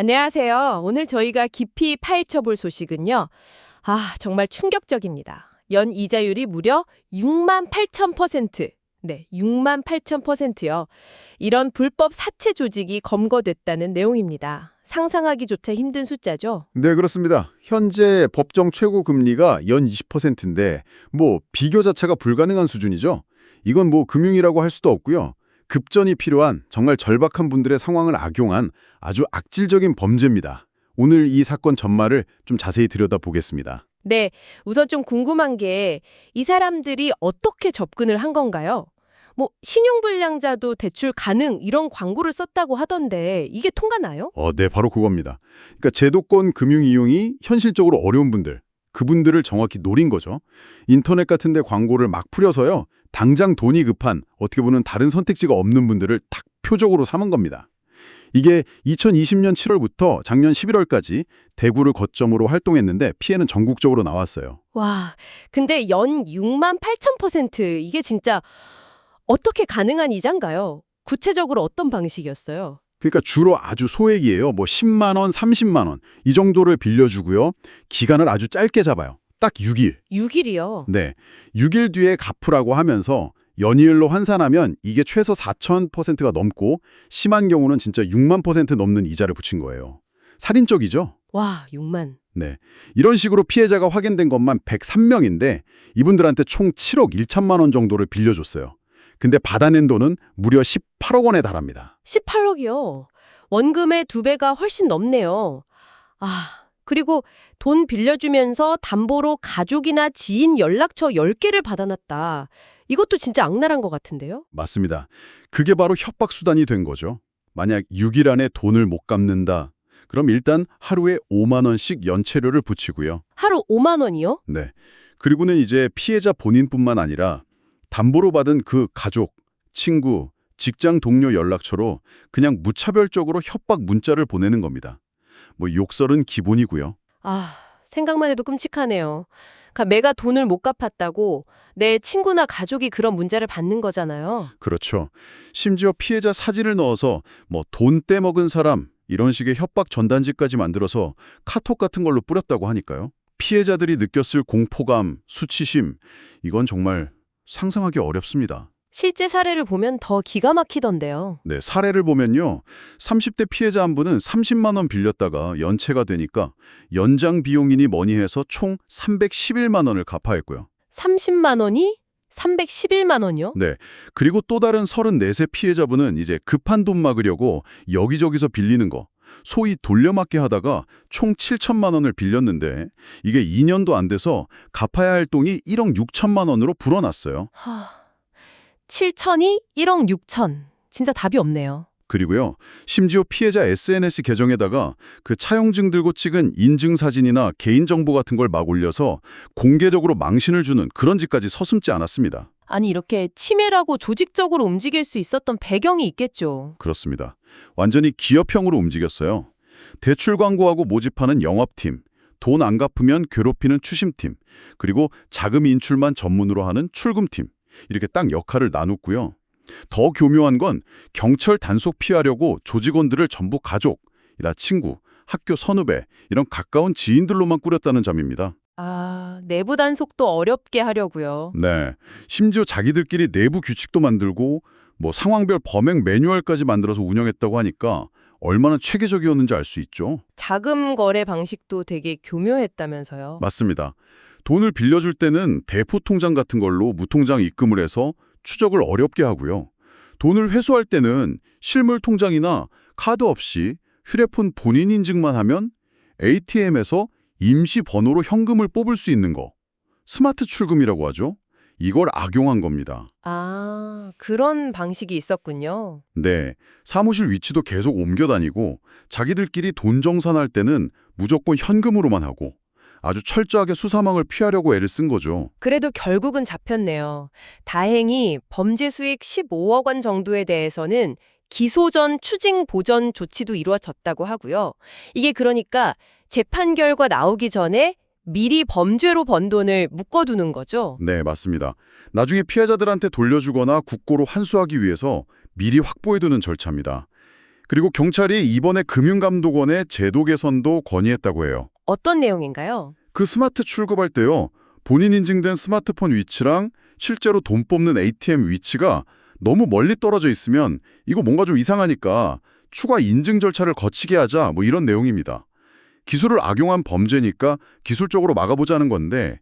안녕하세요. 오늘 저희가 깊이 파헤쳐 볼 소식은요. 아, 정말 충격적입니다. 연 이자율이 무려 6만 8천 퍼센트. 네, 6만 8천 퍼센트요. 이런 불법 사채 조직이 검거됐다는 내용입니다. 상상하기조차 힘든 숫자죠. 네, 그렇습니다. 현재 법정 최고 금리가 연 20%인데 뭐 비교 자체가 불가능한 수준이죠. 이건 뭐 금융이라고 할 수도 없고요. 급전이 필요한 정말 절박한 분들의 상황을 악용한 아주 악질적인 범죄입니다. 오늘 이 사건 전말을 좀 자세히 들여다보겠습니다. 네, 우선 좀 궁금한 게 이 사람들이 어떻게 접근을 한 건가요? 뭐 신용불량자도 대출 가능 이런 광고를 썼다고 하던데 이게 통과나요? 어, 네, 바로 그겁니다. 그러니까 제도권 금융 이용이 현실적으로 어려운 분들, 그분들을 정확히 노린 거죠. 인터넷 같은 데 광고를 막 풀여서요. 당장 돈이 급한 어떻게 보면 다른 선택지가 없는 분들을 딱 표적으로 삼은 겁니다. 이게 2020년 7월부터 작년 11월까지 대구를 거점으로 활동했는데 피해는 전국적으로 나왔어요. 와, 근데 연 6만 8천 퍼센트 이게 진짜 어떻게 가능한 이자인가요? 구체적으로 어떤 방식이었어요? 그러니까 주로 아주 소액이에요. 뭐 10만 원, 30만 원 이 정도를 빌려주고요. 기간을 아주 짧게 잡아요. 딱 6일. 6일이요. 네. 6일 뒤에 갚으라고 하면서 연이을로 환산하면 이게 최소 4,000%가 넘고 심한 경우는 진짜 6만 퍼센트 넘는 이자를 붙인 거예요. 살인적이죠? 와, 6만. 네. 이런 식으로 피해자가 확인된 것만 103명인데 이분들한테 총 7억 1천만 원 정도를 빌려줬어요. 근데 받아낸 돈은 무려 18억 원에 달합니다. 18억이요. 원금의 두 배가 훨씬 넘네요. 아, 그리고 돈 빌려주면서 담보로 가족이나 지인 연락처 10개를 받아놨다. 이것도 진짜 악랄한 것 같은데요? 맞습니다. 그게 바로 협박 수단이 된 거죠. 만약 6일 안에 돈을 못 갚는다. 그럼 일단 하루에 5만 원씩 연체료를 붙이고요. 하루 5만 원이요? 네. 그리고는 이제 피해자 본인뿐만 아니라 담보로 받은 그 가족, 친구, 직장 동료 연락처로 그냥 무차별적으로 협박 문자를 보내는 겁니다. 뭐 욕설은 기본이고요. 아, 생각만 해도 끔찍하네요. 그러니까 내가 돈을 못 갚았다고 내 친구나 가족이 그런 문자를 받는 거잖아요. 그렇죠. 심지어 피해자 사진을 넣어서 뭐 돈 떼먹은 사람 이런 식의 협박 전단지까지 만들어서 카톡 같은 걸로 뿌렸다고 하니까요. 피해자들이 느꼈을 공포감, 수치심 이건 정말 상상하기 어렵습니다. 실제 사례를 보면 더 기가 막히던데요. 네, 사례를 보면요. 30대 피해자 한 분은 30만 원 빌렸다가 연체가 되니까 연장 비용이니 뭐니 해서 총 311만 원을 갚아야 했고요. 30만 원이 311만 원이요? 네. 그리고 또 다른 34세 피해자분은 이제 급한 돈 막으려고 여기저기서 빌리는 거, 소위 돌려막기 하다가 총 7천만 원을 빌렸는데 이게 2년도 안 돼서 갚아야 할 돈이 1억 6천만 원으로 불어났어요. 하... 7천이 1억 6천. 진짜 답이 없네요. 그리고요. 심지어 피해자 SNS 계정에다가 그 차용증 들고 찍은 인증사진이나 개인정보 같은 걸 막 올려서 공개적으로 망신을 주는 그런 짓까지 서슴지 않았습니다. 아니 이렇게 치밀하고 조직적으로 움직일 수 있었던 배경이 있겠죠. 그렇습니다. 완전히 기업형으로 움직였어요. 대출 광고하고 모집하는 영업팀, 돈 안 갚으면 괴롭히는 추심팀, 그리고 자금 인출만 전문으로 하는 출금팀. 이렇게 딱 역할을 나눴고요. 더 교묘한 건 경찰 단속 피하려고 조직원들을 전부 가족, 이라 친구, 학교 선후배, 이런 가까운 지인들로만 꾸렸다는 점입니다. 아, 내부 단속도 어렵게 하려고요. 네. 심지어 자기들끼리 내부 규칙도 만들고 뭐 상황별 범행 매뉴얼까지 만들어서 운영했다고 하니까 얼마나 체계적이었는지 알 수 있죠. 자금 거래 방식도 되게 교묘했다면서요. 맞습니다. 돈을 빌려줄 때는 대포 통장 같은 걸로 무통장 입금을 해서 추적을 어렵게 하고요. 돈을 회수할 때는 실물 통장이나 카드 없이 휴대폰 본인 인증만 하면 ATM에서 임시 번호로 현금을 뽑을 수 있는 거. 스마트 출금이라고 하죠. 이걸 악용한 겁니다. 아, 그런 방식이 있었군요. 네, 사무실 위치도 계속 옮겨 다니고 자기들끼리 돈 정산할 때는 무조건 현금으로만 하고 아주 철저하게 수사망을 피하려고 애를 쓴 거죠. 그래도 결국은 잡혔네요. 다행히 범죄 수익 15억 원 정도에 대해서는 기소 전 추징 보전 조치도 이루어졌다고 하고요. 이게 그러니까 재판 결과 나오기 전에 미리 범죄로 번 돈을 묶어두는 거죠. 네, 맞습니다. 나중에 피해자들한테 돌려주거나 국고로 환수하기 위해서 미리 확보해두는 절차입니다. 그리고 경찰이 이번에 금융감독원의 제도 개선도 건의했다고 해요. 어떤 내용인가요? 그 스마트 출금할 때요. 본인 인증된 스마트폰 위치랑 실제로 돈 뽑는 ATM 위치가 너무 멀리 떨어져 있으면 이거 뭔가 좀 이상하니까 추가 인증 절차를 거치게 하자 뭐 이런 내용입니다. 기술을 악용한 범죄니까 기술적으로 막아보자는 건데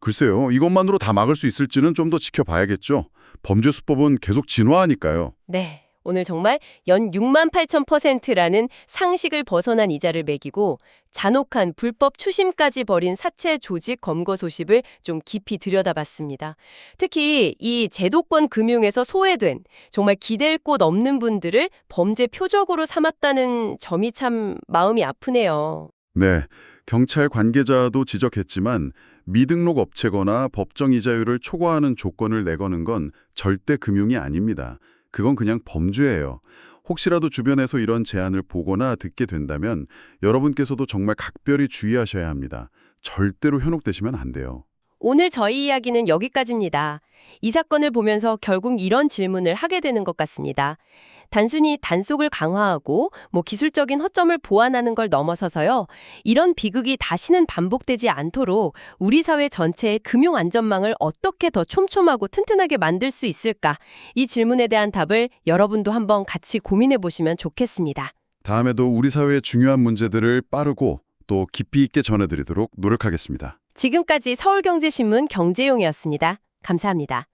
글쎄요. 이것만으로 다 막을 수 있을지는 좀 더 지켜봐야겠죠. 범죄 수법은 계속 진화하니까요. 네. 오늘 정말 연 6만 8천 퍼센트라는 상식을 벗어난 이자를 매기고 잔혹한 불법 추심까지 벌인 사채 조직 검거 소식을 좀 깊이 들여다봤습니다. 특히 이 제도권 금융에서 소외된 정말 기댈 곳 없는 분들을 범죄 표적으로 삼았다는 점이 참 마음이 아프네요. 네, 경찰 관계자도 지적했지만 미등록 업체거나 법정 이자율을 초과하는 조건을 내거는 건 절대 금융이 아닙니다. 그건 그냥 범죄예요. 혹시라도 주변에서 이런 제안을 보거나 듣게 된다면 여러분께서도 정말 각별히 주의하셔야 합니다. 절대로 현혹되시면 안 돼요. 오늘 저희 이야기는 여기까지입니다. 이 사건을 보면서 결국 이런 질문을 하게 되는 것 같습니다. 단순히 단속을 강화하고 뭐 기술적인 허점을 보완하는 걸 넘어서서요. 이런 비극이 다시는 반복되지 않도록 우리 사회 전체의 금융 안전망을 어떻게 더 촘촘하고 튼튼하게 만들 수 있을까? 이 질문에 대한 답을 여러분도 한번 같이 고민해 보시면 좋겠습니다. 다음에도 우리 사회의 중요한 문제들을 빠르고 또 깊이 있게 전해드리도록 노력하겠습니다. 지금까지 서울경제신문 경제용이었습니다. 감사합니다.